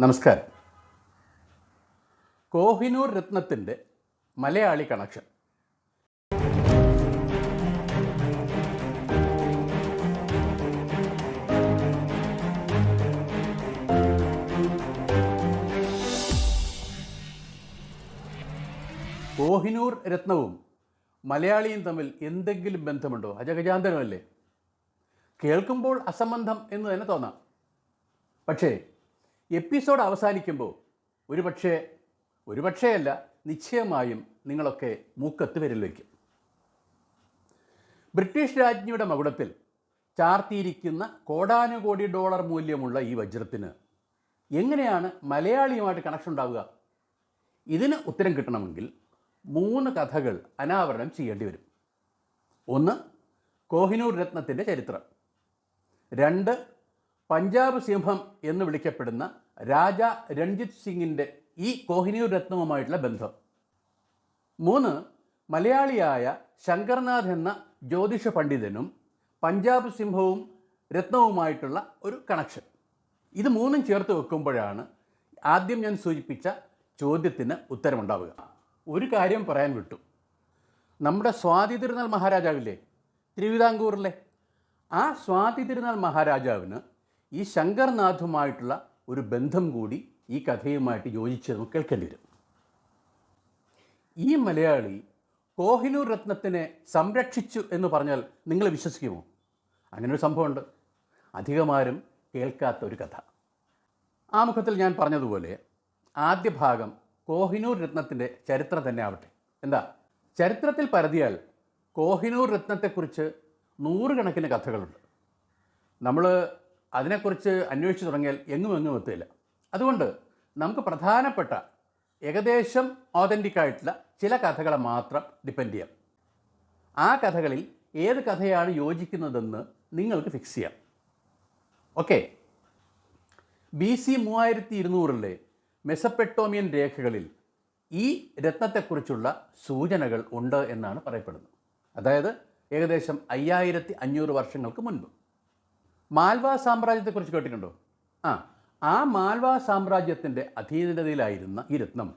നമസ്കാരം. കോഹിനൂർ രത്നത്തിന്റെ മലയാളി കണക്ഷൻ. കോഹിനൂർ രത്നവും മലയാളിയും തമ്മിൽ എന്തെങ്കിലും ബന്ധമുണ്ടോ? അജഗജാന്തരമല്ലേ കേൾക്കുമ്പോൾ അസംബന്ധം എന്ന് തന്നെ തോന്നാം. പക്ഷേ എപ്പിസോഡ് അവസാനിക്കുമ്പോൾ ഒരു പക്ഷേ ഒരു പക്ഷേയല്ല നിശ്ചയമായും നിങ്ങളൊക്കെ മൂക്കത്ത് വിരൽ വയ്ക്കും ബ്രിട്ടീഷ് രാജ്ഞിയുടെ മകുടത്തിൽ ചാർത്തിയിരിക്കുന്ന കോടാനുകോടി ഡോളർ മൂല്യമുള്ള ഈ വജ്രത്തിന് എങ്ങനെയാണ് മലയാളിയുമായിട്ട് കണക്ഷൻ ഉണ്ടാവുക? ഇതിന് ഉത്തരം കിട്ടണമെങ്കിൽ മൂന്ന് കഥകൾ അനാവരണം ചെയ്യേണ്ടി വരും. ഒന്ന് കോഹിനൂർ രത്നത്തിന്റെ ചരിത്രം. രണ്ട് പഞ്ചാബ് സിംഹം എന്ന് വിളിക്കപ്പെടുന്ന രാജ രഞ്ജിത് സിംഗിന്റെ ഈ കോഹിനൂർ രത്നവുമായിട്ടുള്ള ബന്ധം. മൂന്ന് മലയാളിയായ ശങ്കർനാഥ് എന്ന ജ്യോതിഷ പണ്ഡിതനും പഞ്ചാബ് സിംഹവും രത്നവുമായിട്ടുള്ള ഒരു കണക്ഷൻ ഇത് മൂന്നും ചേർത്ത് വെക്കുമ്പോഴാണ് ആദ്യം ഞാൻ സൂചിപ്പിച്ച ചോദ്യത്തിന് ഉത്തരമുണ്ടാവുക. ഒരു കാര്യം പറയാൻ വിട്ടു. നമ്മുടെ സ്വാതി തിരുനാൾ മഹാരാജാവില്ലേ? തിരുവിതാംകൂറിലെ. ആ സ്വാതി തിരുനാൾ മഹാരാജാവിന് ഈ ശങ്കർനാഥുമായിട്ടുള്ള ഒരു ബന്ധം കൂടി ഈ കഥയുമായിട്ട് യോജിച്ച് നമുക്ക് കേൾക്കേണ്ടി വരും. ഈ മലയാളി കോഹിനൂർ രത്നത്തിനെ സംരക്ഷിച്ചു എന്ന് പറഞ്ഞാൽ നിങ്ങൾ വിശ്വസിക്കുമോ? അങ്ങനെ ഒരു സംഭവമുണ്ട്. അധികമാരും കേൾക്കാത്ത ഒരു കഥ. ആ മുഖത്തിൽ ഞാൻ പറഞ്ഞതുപോലെ ആദ്യ ഭാഗം കോഹിനൂർ രത്നത്തിന്റെ ചരിത്രം തന്നെ ആവട്ടെ. എന്താ? ചരിത്രത്തിൽ പരതിയാൽ കോഹിനൂർ രത്നത്തെക്കുറിച്ച് നൂറുകണക്കിന് കഥകളുണ്ട്. നമ്മൾ അതിനെക്കുറിച്ച് അന്വേഷിച്ച് തുടങ്ങിയാൽ എങ്ങും എങ്ങും എത്തില്ല അതുകൊണ്ട് നമുക്ക് പ്രധാനപ്പെട്ട ഏകദേശം ഓതന്റിക് ആയിട്ടുള്ള ചില കഥകളെ മാത്രം ഡിപ്പെൻഡ് ചെയ്യാം. ആ കഥകളിൽ ഏത് കഥയാണ് യോജിക്കുന്നതെന്ന് നിങ്ങൾക്ക് ഫിക്സ് ചെയ്യാം. ഓക്കെ ബി സി മൂവായിരത്തി ഇരുന്നൂറിലെ മെസപ്പെട്ടോമിയൻ രേഖകളിൽ ഈ രത്നത്തെക്കുറിച്ചുള്ള സൂചനകൾ ഉണ്ട് എന്നാണ് പറയപ്പെടുന്നത്. അതായത് ഏകദേശം അയ്യായിരത്തി അഞ്ഞൂറ് വർഷങ്ങൾക്ക് മുൻപ്. മാൽവ സാമ്രാജ്യത്തെക്കുറിച്ച് കേട്ടിട്ടുണ്ടോ? ആ ആ മാൽവ സാമ്രാജ്യത്തിന്റെ അധീനതയിലായിരുന്ന ഈ രത്നം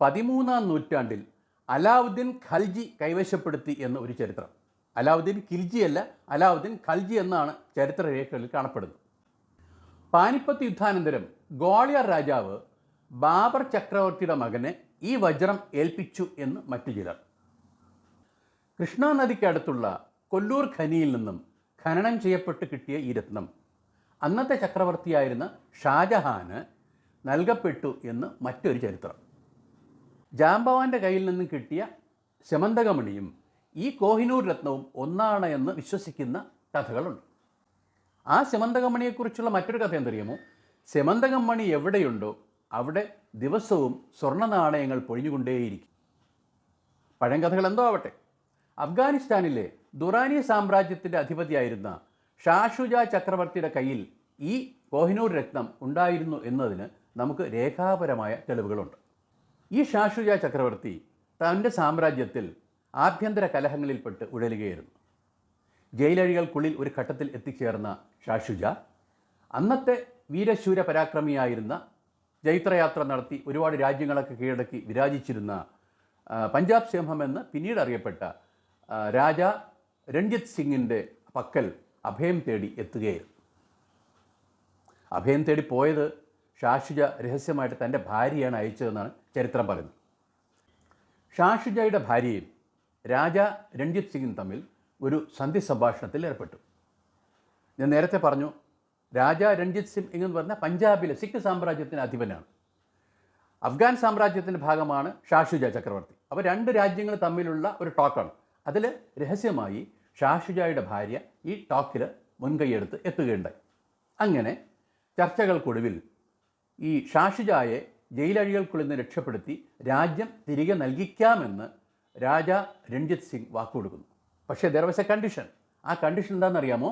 പതിമൂന്നാം നൂറ്റാണ്ടിൽ അലാവുദ്ദീൻ ഖൽജി കൈവശപ്പെടുത്തി എന്ന ഒരു ചരിത്രം. അലാവുദ്ദീൻ ഖിൽജി അല്ല അലാവുദ്ദീൻ ഖൽജി എന്നാണ് ചരിത്രരേഖകളിൽ കാണപ്പെടുന്നത്. പാനിപ്പത്ത് യുദ്ധാനന്തരം ഗോളിയർ രാജാവ് ബാബർ ചക്രവർത്തിയുടെ മകനെ ഈ വജ്രം ഏൽപ്പിച്ചു എന്ന് മറ്റു ചിലർ. കൃഷ്ണാനദിക്കടുത്തുള്ള കൊല്ലൂർ ഖനിയിൽ നിന്നും ഖനനം ചെയ്യപ്പെട്ട് കിട്ടിയ ഈ രത്നം അന്നത്തെ ചക്രവർത്തിയായിരുന്ന ഷാജഹാന് നൽകപ്പെട്ടു എന്ന് മറ്റൊരു ചരിത്രം. ജാംബവാന്റെ കയ്യിൽ നിന്നും കിട്ടിയ ശമന്തകമണിയും ഈ കോഹിനൂർ രത്നവും ഒന്നാണ് എന്ന് വിശ്വസിക്കുന്ന കഥകളുണ്ട്. ആ ശമന്തകമണിയെക്കുറിച്ചുള്ള മറ്റൊരു കഥ എന്തറിയാമോ? ശമന്തകമണി എവിടെയുണ്ടോ അവിടെ ദിവസവും സ്വർണ നാണയങ്ങൾ പൊഴിഞ്ഞുകൊണ്ടേയിരിക്കും പഴങ്കഥകൾ എന്തോ ആവട്ടെ. അഫ്ഗാനിസ്ഥാനിലെ ദുറാനി സാമ്രാജ്യത്തിന്റെ അധിപതിയായിരുന്ന ഷാഷുജ ചക്രവർത്തിയുടെ കയ്യിൽ ഈ കോഹിനൂർ രത്നം ഉണ്ടായിരുന്നു എന്നതിന് നമുക്ക് രേഖാപരമായ തെളിവുകളുണ്ട്. ഈ ഷാഷുജ ചക്രവർത്തി തന്റെ സാമ്രാജ്യത്തിൽ ആഭ്യന്തര കലഹങ്ങളിൽപ്പെട്ട് ഉഴലുകയായിരുന്നു. ജയിലഴികൾക്കുള്ളിൽ ഒരു ഘട്ടത്തിൽ എത്തിച്ചേർന്ന ഷാഷുജ അന്നത്തെ വീരശൂര പരാക്രമിയായിരുന്ന ജൈത്രയാത്ര നടത്തി ഒരുപാട് രാജ്യങ്ങളൊക്കെ കീഴടക്കി വിരാജിച്ചിരുന്ന പഞ്ചാബ് സിംഹം എന്ന് പിന്നീട് അറിയപ്പെട്ട രാജ രഞ്ജിത് സിംഗിന്റെ പക്കൽ അഭയം തേടി എത്തുകയായിരുന്നു. അഭയം തേടി പോയത് ഷാഷുജ രഹസ്യമായിട്ട് തന്റെ ഭാര്യയാണ് അയച്ചതെന്നാണ് ചരിത്രം പറയുന്നത്. ഷാഷുജയുടെ ഭാര്യയും രാജ രഞ്ജിത് സിംഗും തമ്മിൽ ഒരു സന്ധി സംഭാഷണത്തിൽ ഏർപ്പെട്ടു. ഞാൻ നേരത്തെ പറഞ്ഞു രാജ രഞ്ജിത് സിംഗ് എന്ന് പറഞ്ഞാൽ പഞ്ചാബിലെ സിഖ് സാമ്രാജ്യത്തിന്റെ അധിപനാണ്. അഫ്ഗാൻ സാമ്രാജ്യത്തിന്റെ ഭാഗമാണ് ഷാഷുജ ചക്രവർത്തി. അപ്പോൾ രണ്ട് രാജ്യങ്ങൾ തമ്മിലുള്ള ഒരു ടോക്കാണ് അതിൽ രഹസ്യമായി ഷാഷുജയുടെ ഭാര്യ ഈ ടോക്കിൽ മുൻകൈയെടുത്ത് എത്തുകയുണ്ടായി. അങ്ങനെ ചർച്ചകൾക്കൊടുവിൽ ഈ ഷാഷുജായെ ജയിലഴികൾക്കുള്ളിൽ നിന്ന് രക്ഷപ്പെടുത്തി രാജ്യം തിരികെ നൽകിക്കാമെന്ന് രാജ രഞ്ജിത് സിംഗ് വാക്കുകൊടുക്കുന്നു. പക്ഷേ ദർ വാസ് എ കണ്ടീഷൻ ആ കണ്ടീഷൻ എന്താണെന്നറിയാമോ?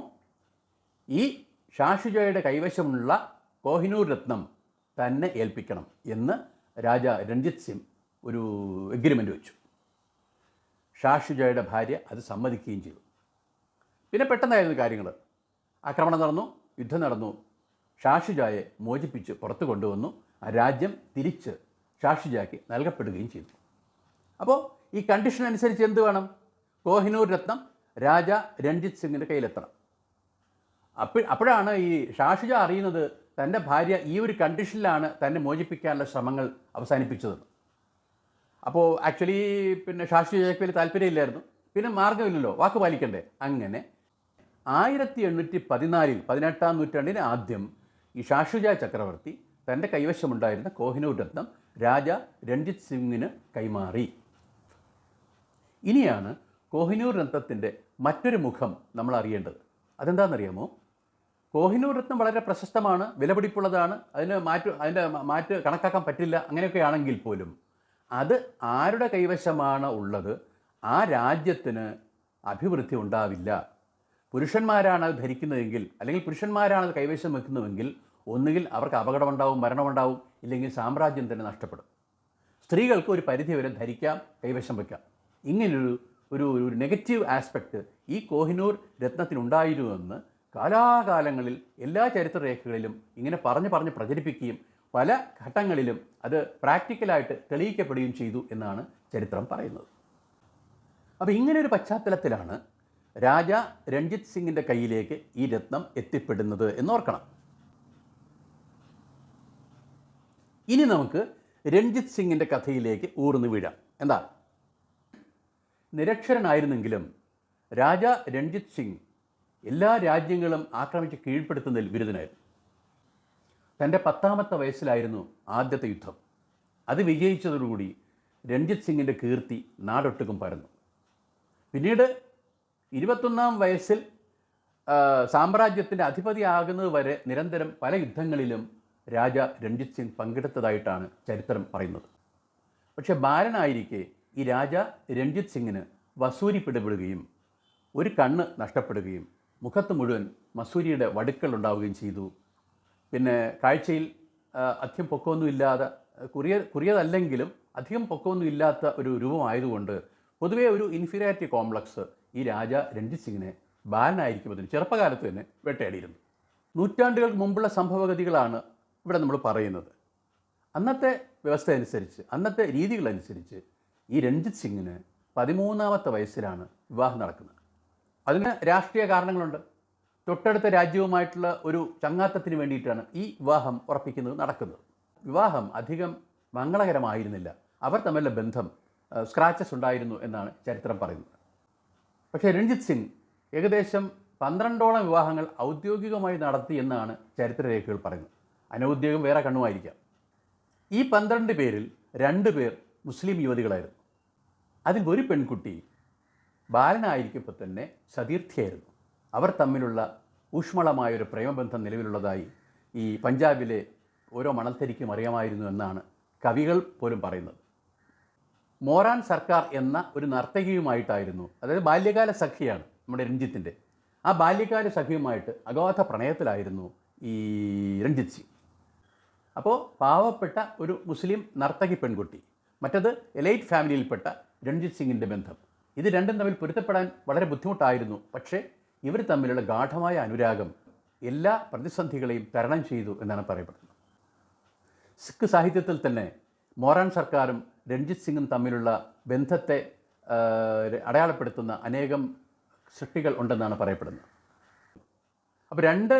ഈ ഷാഷുജയുടെ കൈവശമുള്ള കോഹിനൂർ രത്നം തന്നെ ഏൽപ്പിക്കണം എന്ന് രാജ രഞ്ജിത് സിംഗ് ഒരു എഗ്രിമെന്റ് വെച്ചു. ഷാഷുജയുടെ ഭാര്യ അത് സമ്മതിക്കുകയും ചെയ്തു. പിന്നെ പെട്ടെന്നായിരുന്നു കാര്യങ്ങൾ ആക്രമണം നടന്നു യുദ്ധം നടന്നു. ഷാഷുജായെ മോചിപ്പിച്ച് പുറത്തു കൊണ്ടുവന്നു. ആ രാജ്യം തിരിച്ച് ഷാഷുജായ്ക്ക് നൽകപ്പെടുകയും ചെയ്തു. അപ്പോൾ ഈ കണ്ടീഷൻ അനുസരിച്ച് എന്ത് വേണം? കോഹിനൂർ രത്നം രാജ രഞ്ജിത് സിംഗിന്റെ കയ്യിലെത്തണം. അപ്പോൾ അപ്പോഴാണ് ഈ ഷാഷുജ അറിയുന്നത് തന്റെ ഭാര്യ ഈ ഒരു കണ്ടീഷനിലാണ് തന്നെ മോചിപ്പിക്കാനുള്ള ശ്രമങ്ങൾ അവസാനിപ്പിച്ചത്. അപ്പോൾ ആക്ച്വലി പിന്നെ ഷാഷുജയ്ക്ക് വലിയ താല്പര്യമില്ലായിരുന്നു. പിന്നെ മാർഗമില്ലല്ലോ വാക്ക് പാലിക്കണ്ടേ? അങ്ങനെ ആയിരത്തി എണ്ണൂറ്റി പതിനാലിൽ പതിനെട്ടാം നൂറ്റാണ്ടിന് ആദ്യം ഈ ഷാഷുജ ചക്രവർത്തി തന്റെ കൈവശമുണ്ടായിരുന്ന കോഹിനൂർ രത്നം രാജ രഞ്ജിത് സിംഗിന് കൈമാറി. ഇനിയാണ് കോഹിനൂർ രത്നത്തിന്റെ മറ്റൊരു മുഖം നമ്മൾ അറിയേണ്ടത്. അതെന്താണെന്നറിയാമോ? കോഹിനൂർ രത്നം വളരെ പ്രശസ്തമാണ് വിലപിടിപ്പുള്ളതാണ് അതിന് മാറ്റ് അതിന്റെ മാറ്റ് കണക്കാക്കാൻ പറ്റില്ല അങ്ങനെയൊക്കെ ആണെങ്കിൽ പോലും. അത് ആരുടെ കൈവശമാണ് ഉള്ളത്? ആ രാജ്യത്തിന് അഭിവൃദ്ധി ഉണ്ടാവില്ല. പുരുഷന്മാരാണ് അത് ധരിക്കുന്നതെങ്കിൽ അല്ലെങ്കിൽ പുരുഷന്മാരാണ് അത് കൈവശം വെക്കുന്നതെങ്കിൽ ഒന്നുകിൽ അവർക്ക് അപകടമുണ്ടാവും മരണമുണ്ടാവും ഇല്ലെങ്കിൽ സാമ്രാജ്യം തന്നെ നഷ്ടപ്പെടും. സ്ത്രീകൾക്ക് ഒരു പരിധി വരെ ധരിക്കാം കൈവശം വയ്ക്കാം ഇങ്ങനൊരു ഒരു ഒരു നെഗറ്റീവ് ആസ്പെക്റ്റ് ഈ കോഹിനൂർ രത്നത്തിനുണ്ടായിരുന്നുവെന്ന് കാലാകാലങ്ങളിൽ എല്ലാ ചരിത്രരേഖകളിലും ഇങ്ങനെ പറഞ്ഞ് പറഞ്ഞ് പ്രചരിപ്പിക്കുകയും പല ഘട്ടങ്ങളിലും അത് പ്രാക്ടിക്കലായിട്ട് തെളിയിക്കപ്പെടുകയും ചെയ്തു എന്നാണ് ചരിത്രം പറയുന്നത്. അപ്പോൾ ഇങ്ങനെ ഒരു പശ്ചാത്തലത്തിലാണ് രാജ രഞ്ജിത് സിംഗിന്റെ കയ്യിലേക്ക് ഈ രത്നം എത്തിപ്പെടുന്നത് എന്നോർക്കണം. ഇനി നമുക്ക് രഞ്ജിത് സിംഗിന്റെ കഥയിലേക്ക് ഊർന്നു വീഴാം. എന്താ? നിരക്ഷരനായിരുന്നെങ്കിലും രാജ രഞ്ജിത് സിംഗ് എല്ലാ രാജ്യങ്ങളും ആക്രമിച്ച് കീഴ്പ്പെടുത്തുന്നതിൽ ബിരുദനായിരുന്നു തന്റെ പത്താമത്തെ വയസ്സിലായിരുന്നു ആദ്യത്തെ യുദ്ധം. അത് വിജയിച്ചതോടുകൂടി രഞ്ജിത് സിംഗിന്റെ കീർത്തി നാടൊട്ടുക്കും പരന്നു. പിന്നീട് ഇരുപത്തൊന്നാം വയസ്സിൽ സാമ്രാജ്യത്തിന്റെ അധിപതിയാകുന്നത് വരെ നിരന്തരം പല യുദ്ധങ്ങളിലും രാജ രഞ്ജിത് സിംഗ് പങ്കെടുത്തതായിട്ടാണ് ചരിത്രം പറയുന്നത്. പക്ഷേ ബാലനായിരിക്കെ ഈ രാജ രഞ്ജിത് സിംഗിന് വസൂരി പിടിപെടുകയും ഒരു കണ്ണ് നഷ്ടപ്പെടുകയും മുഖത്ത് മുഴുവൻ മസൂരിയുടെ വടുക്കൾ ഉണ്ടാവുകയും ചെയ്തു. പിന്നെ കാഴ്ചയിൽ അധികം പൊക്കമൊന്നുമില്ലാതെ കുറിയ കുറിയതല്ലെങ്കിലും അധികം പൊക്കമൊന്നുമില്ലാത്ത ഒരു രൂപമായതുകൊണ്ട് പൊതുവേ ഒരു ഇൻഫീരിയാരിറ്റി കോംപ്ലക്സ് ഈ രാജ രഞ്ജിത് സിംഗിനെ ബാലനായിരിക്കുമ്പോൾ ചെറുപ്പകാലത്ത് തന്നെ വേട്ടയാടിയിരുന്നു. നൂറ്റാണ്ടുകൾക്ക് മുമ്പുള്ള സംഭവഗതികളാണ് ഇവിടെ നമ്മൾ പറയുന്നത്. അന്നത്തെ വ്യവസ്ഥ അനുസരിച്ച് അന്നത്തെ രീതികളനുസരിച്ച് ഈ രഞ്ജിത് സിംഗിന് പതിമൂന്നാമത്തെ വയസ്സിലാണ് വിവാഹം നടക്കുന്നത്. അതിന് രാഷ്ട്രീയ കാരണങ്ങളുണ്ട്. തൊട്ടടുത്ത രാജ്യവുമായിട്ടുള്ള ഒരു ചങ്ങാത്തത്തിന് വേണ്ടിയിട്ടാണ് ഈ വിവാഹം ഉറപ്പിക്കുന്നത് നടക്കുന്നത്. വിവാഹം അധികം മംഗളകരമായിരുന്നില്ല. അവർ തമ്മിലുള്ള ബന്ധം സ്ക്രാച്ചസ് ഉണ്ടായിരുന്നു എന്നാണ് ചരിത്രം പറയുന്നത്. പക്ഷേ രഞ്ജിത് സിംഗ് ഏകദേശം പന്ത്രണ്ടോളം വിവാഹങ്ങൾ ഔദ്യോഗികമായി നടത്തി എന്നാണ് ചരിത്രരേഖകൾ പറയുന്നത്. അനൗദ്യോഗികം വേറെ കണ്ണുമായിരിക്കാം. ഈ പന്ത്രണ്ട് പേരിൽ രണ്ട് പേർ മുസ്ലിം യുവതികളായിരുന്നു. അതിൽ ഒരു പെൺകുട്ടി ബാലനായിരിക്കുമ്പോൾ തന്നെ സതീർത്ഥിയായിരുന്നു. അവർ തമ്മിലുള്ള ഊഷ്മളമായൊരു പ്രേമബന്ധം നിലവിലുള്ളതായി ഈ പഞ്ചാബിലെ ഓരോ മണൽത്തരിക്കും അറിയാമായിരുന്നു എന്നാണ് കവികൾ പോലും പറയുന്നത്. മോറാൻ സർക്കാർ എന്ന ഒരു നർത്തകിയുമായിട്ടായിരുന്നു. അതായത് ബാല്യകാല സഖിയാണ് നമ്മുടെ രഞ്ജിത്തിന്റെ ആ ബാല്യകാല സഖിയുമായിട്ട് അഗാധ പ്രണയത്തിലായിരുന്നു ഈ രഞ്ജിത്ത് സിംഗ്. അപ്പോൾ പാവപ്പെട്ട ഒരു മുസ്ലിം നർത്തകി പെൺകുട്ടി മറ്റത് എലൈറ്റ് ഫാമിലിയിൽപ്പെട്ട രഞ്ജിത്ത് സിംഗിന്റെ ബന്ധം. ഇത് രണ്ടും തമ്മിൽ പൊരുത്തപ്പെടാൻ വളരെ ബുദ്ധിമുട്ടായിരുന്നു. പക്ഷേ ഇവർ തമ്മിലുള്ള ഗാഠമായ അനുരാഗം എല്ലാ പ്രതിസന്ധികളെയും തരണം ചെയ്തു എന്നാണ് പറയപ്പെടുന്നത്. സിഖ് സാഹിത്യത്തിൽ തന്നെ മോറാൻ സർക്കാരും രഞ്ജിത്ത് സിംഗും തമ്മിലുള്ള ബന്ധത്തെ അടയാളപ്പെടുത്തുന്ന അനേകം സൃഷ്ടികൾ ഉണ്ടെന്നാണ് പറയപ്പെടുന്നത്. അപ്പോൾ രണ്ട്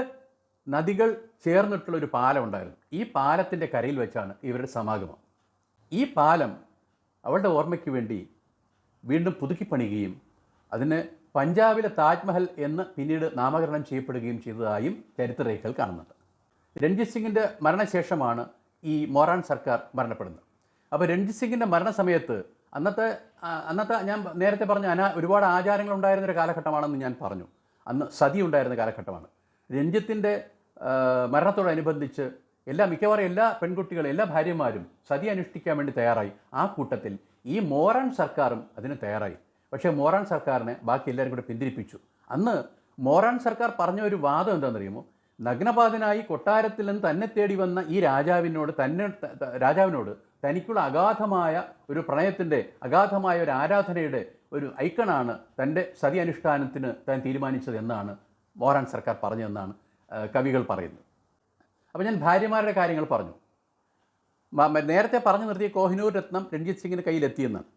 നദികൾ ചേർന്നിട്ടുള്ള ഒരു പാലം ഉണ്ടായിരുന്നു. ഈ പാലത്തിന്റെ കരയിൽ വെച്ചാണ് ഇവരുടെ സമാഗമം. ഈ പാലം അവളുടെ ഓർമ്മയ്ക്ക് വേണ്ടി വീണ്ടും പുതുക്കിപ്പണിയുകയും അതിന് പഞ്ചാബിലെ താജ്മഹൽ എന്ന് പിന്നീട് നാമകരണം ചെയ്യപ്പെടുകയും ചെയ്തതായും ചരിത്രരേഖകൾ കാണുന്നുണ്ട്. രഞ്ജിത് സിംഗിന്റെ മരണശേഷമാണ് ഈ മൊറാൻ സർക്കാർ മരണപ്പെടുന്നത്. അപ്പോൾ രഞ്ജിത് സിംഗിന്റെ മരണസമയത്ത് അന്നത്തെ അന്നത്തെ ഞാൻ നേരത്തെ പറഞ്ഞ അനാ ഒരുപാട് ആചാരങ്ങൾ ഉണ്ടായിരുന്ന ഒരു കാലഘട്ടമാണെന്ന് ഞാൻ പറഞ്ഞു. അന്ന് സതി ഉണ്ടായിരുന്ന കാലഘട്ടമാണ്. രഞ്ജിത്തിന്റെ മരണത്തോടനുബന്ധിച്ച് എല്ലാ മിക്കവാറും എല്ലാ പെൺകുട്ടികളും എല്ലാ ഭാര്യമാരും സതി അനുഷ്ഠിക്കാൻ വേണ്ടി തയ്യാറായി. ആ കൂട്ടത്തിൽ ഈ മോറൻ സർക്കാരും അതിന് തയ്യാറായി. പക്ഷേ മോറൻ സർക്കാരിനെ ബാക്കി എല്ലാവരും കൂടെ പിന്തിരിപ്പിച്ചു. അന്ന് മോറൻ സർക്കാർ പറഞ്ഞ ഒരു വാദം എന്താണെന്നറിയുമോ? നഗ്നപാതനായി കൊട്ടാരത്തിൽ നിന്ന് തന്നെ തേടി വന്ന ഈ രാജാവിനോട് തന്നെ രാജാവിനോട് തനിക്കുള്ള അഗാധമായ ഒരു പ്രണയത്തിന്റെ അഗാധമായ ഒരു ആരാധനയുടെ ഒരു ഐക്കണാണ് തന്റെ സതി അനുഷ്ഠാനത്തിന് താൻ തീരുമാനിച്ചത് എന്നാണ് മോഹൻ സർക്കാർ പറഞ്ഞതെന്നാണ് കവികൾ പറയുന്നത്. അപ്പോൾ ഞാൻ ഭാര്യമാരുടെ കാര്യങ്ങൾ പറഞ്ഞു. നേരത്തെ പറഞ്ഞു നിർത്തിയ കോഹിനൂർ രത്നം രഞ്ജിത് സിംഗിന്റെ കയ്യിലെത്തിയെന്നാണ്.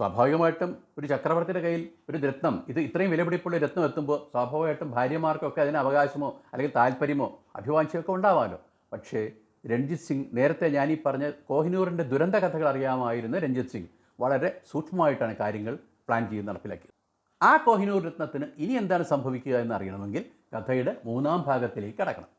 സ്വാഭാവികമായിട്ടും ഒരു ചക്രവർത്തിയുടെ കയ്യിൽ ഒരു രത്നം ഇത് ഇത്രയും വിലപിടിപ്പുള്ള രത്നം എത്തുമ്പോൾ സ്വാഭാവികമായിട്ടും ഭാര്യമാർക്കൊക്കെ അതിന് അവകാശമോ അല്ലെങ്കിൽ താല്പര്യമോ അഭിവാഞ്ചയൊക്കെ ഉണ്ടാവാമല്ലോ പക്ഷേ രഞ്ജിത്ത് സിംഗ് നേരത്തെ ഈ പറഞ്ഞ കോഹിനൂറിന്റെ ദുരന്ത കഥകൾ അറിയാമായിരുന്ന രഞ്ജിത് സിംഗ് വളരെ സൂക്ഷ്മമായിട്ടാണ് കാര്യങ്ങൾ പ്ലാൻ ചെയ്ത് നടപ്പിലാക്കിയത്. ആ കോഹിനൂർ രത്നത്തിന് ഇനി എന്താണ് സംഭവിക്കുക എന്ന് അറിയണമെങ്കിൽ കഥയുടെ മൂന്നാം ഭാഗത്തിലേക്ക് കടക്കണം.